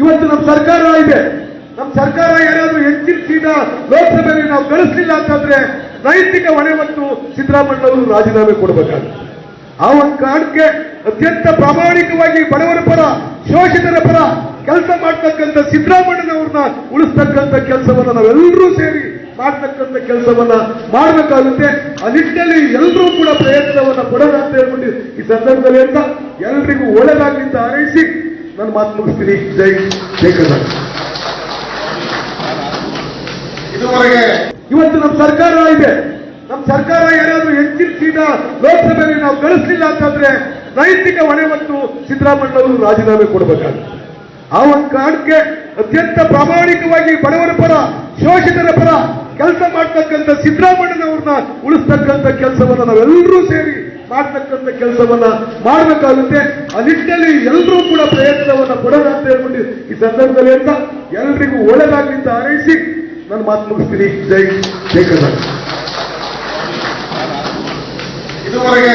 ಇವತ್ತು ನಮ್ಮ ಸರ್ಕಾರ ಇದೆ. ನಮ್ಮ ಸರ್ಕಾರ ಏನಾದರೂ ಹೆಚ್ಚಿನ ಸೀಟ ಲೋಕಸಭೆಯಲ್ಲಿ ನಾವು ಗಳಿಸಲಿಲ್ಲ ಅಂತಂದ್ರೆ ನೈತಿಕ ಹೊಣೆ ಮತ್ತು ಸಿದ್ದರಾಮಯ್ಯ ಅವರು ರಾಜೀನಾಮೆ ಕೊಡಬೇಕಾಗುತ್ತೆ. ಆ ಒಂದು ಕಾರಣಕ್ಕೆ ಅತ್ಯಂತ ಪ್ರಾಮಾಣಿಕವಾಗಿ ಬಡವರ ಪರ, ಶೋಷಿತರ ಪರ ಕೆಲಸ ಮಾಡ್ತಕ್ಕಂಥ ಸಿದ್ದರಾಮಯ್ಯನವ್ರನ್ನ ಉಳಿಸ್ತಕ್ಕಂಥ ಕೆಲಸವನ್ನ ನಾವೆಲ್ಲರೂ ಸೇರಿ ಮಾಡ್ತಕ್ಕಂಥ ಕೆಲಸವನ್ನ ಮಾಡಬೇಕಾಗುತ್ತೆ. ಆ ನಿಟ್ಟಿನಲ್ಲಿ ಎಲ್ಲರೂ ಕೂಡ ಪ್ರಯತ್ನವನ್ನ ಕೊಡೋದಂತ ಅಂತ ಹೇಳ್ಬಿಟ್ಟು ಈ ಸಂದರ್ಭದಲ್ಲಿ ಅಂತ ಎಲ್ರಿಗೂ ಒಳ್ಳೆದಾಗಲಿ ಅಂತ ಹಾರೈಸಿ ನಾನು ಮಾತು ಮುಗಿಸ್ತೀನಿ. ಜೈ ಜೈ ಕರ್ನಾಟಕ. ಇದುವರೆಗೆ ಇವತ್ತು ನಮ್ಮ ಸರ್ಕಾರ ಇದೆ ನಮ್ಮ ಸರ್ಕಾರ ಯಾರಾದ್ರೂ ಹೆಚ್ಚಿನ ಸೀಟ ಲೋಕಸಭೆಯಲ್ಲಿ ನಾವು ಗಳಿಸಲಿಲ್ಲ ಅಂತಂದ್ರೆ ನೈತಿಕ ಹೊಣೆ ಮತ್ತು ಸಿದ್ದರಾಮಯ್ಯ ಅವರು ರಾಜೀನಾಮೆ ಕೊಡಬೇಕಾಗುತ್ತೆ. ಆ ಒಂದು ಕಾರಣಕ್ಕೆ ಅತ್ಯಂತ ಪ್ರಾಮಾಣಿಕವಾಗಿ ಬಡವರ ಪರ, ಶೋಷಿತರ ಪರ ಕೆಲಸ ಮಾಡ್ತಕ್ಕಂಥ ಸಿದ್ದರಾಮಯ್ಯನವ್ರನ್ನ ಉಳಿಸ್ತಕ್ಕಂಥ ಕೆಲಸವನ್ನು ನಾವೆಲ್ಲರೂ ಸೇರಿ ಮಾಡ್ತಕ್ಕಂಥ ಕೆಲಸವನ್ನ ಮಾಡಬೇಕಾಗುತ್ತೆ. ಆ ನಿಟ್ಟಿನಲ್ಲಿ ಎಲ್ಲರೂ ಕೂಡ ಪ್ರಯತ್ನವನ್ನ ಕೊಡೋಣ ಅಂತ ಹೇಳ್ಬಿಟ್ಟು ಈ ಸಂದರ್ಭದಲ್ಲಿ ಅಂತ ಎಲ್ರಿಗೂ ಒಳ್ಳೆದಾಗಲಿ ಅಂತ ಹಾರೈಸಿ ನಾನು ಮಾತು ಮುಗಿಸ್ತೀನಿ. ಜೈ ಜೈ ಕರ್ನಾಟಕ. ಇದುವರೆಗೆ